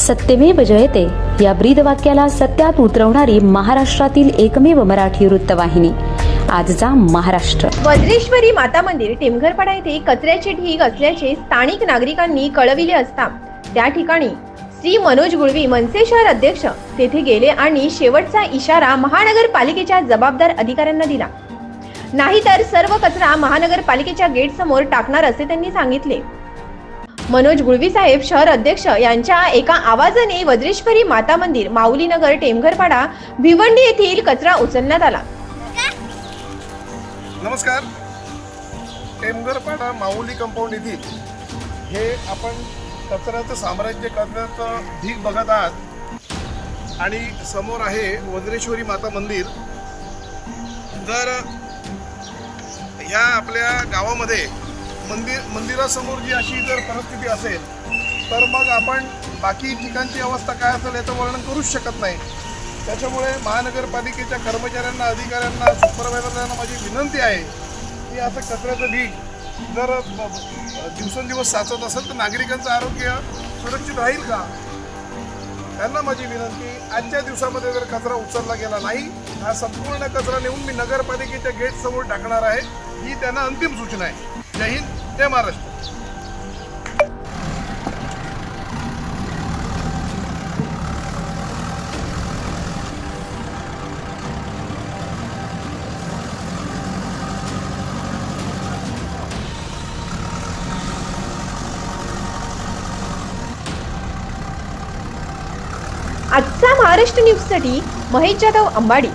सत्यमेव जयते. या ब्रीद वाक्याला सत्यात उतरवणारी महाराष्ट्रातील एकमेव मराठी वृत्तवाहिनी. आजचा महाराष्ट्र. वज्रेश्वरी माता मंदिर टेमघरपाडा येथे कचऱ्याचे ढीग असल्याचे स्थानिक नागरिकांनी कळविले असता. त्या ठिकाणी श्री मनोज गुळवी मनसे शहर अध्यक्ष तेथे गेले आणि शेवटचा इशारा महानगरपालिकेच्या जबाबदार अधिकाऱ्यांना दिला. नाहीतर सर्व कचरा महानगरपालिकेच्या गेट समोर टाकणार असे त्यांनी सांगितले. मनोज गुळवी साहेब शहर अध्यक्ष यांच्या एका आवाजाने वज्रेश्वरी माता मंदिर माऊलीनगर टेमघरपाडा भिवंडी येथील कचरा उचलण्यात आला. नमस्कार. टेमघरपाडा माऊली कंपाऊंड येथील हे आपण कचऱ्याचं साम्राज्य करण्याचं ढीक बघत आहात. आणि समोर आहे वज्रेश्वरी माता मंदिर. जर ह्या आपल्या गावामध्ये मंदिर मंदिरासमोर जी अशी जर परिस्थिती असेल तर मग आपण बाकी ठिकाणची अवस्था काय असेल याचं वर्णन करूच शकत नाही. त्याच्यामुळे महानगरपालिकेच्या कर्मचाऱ्यांना अधिकाऱ्यांना सुपरवायझरांना माझी विनंती आहे की असं कचऱ्याचं ढीक जर दिवसेंदिवस साचत असेल तर नागरिकांचं आरोग्य सुरक्षित राहील का? त्यांना माझी विनंती आजच्या दिवसामध्ये जर कचरा उचलला गेला नाही हा संपूर्ण कचरा नेऊन मी नगरपालिकेच्या गेट समोर टाकणार आहे. ही त्यांना अंतिम सूचना आहे. जय हिंद जय महाराष्ट्र. आजचा महाराष्ट्र न्यूजसाठी महेश जाधव अंबाडी.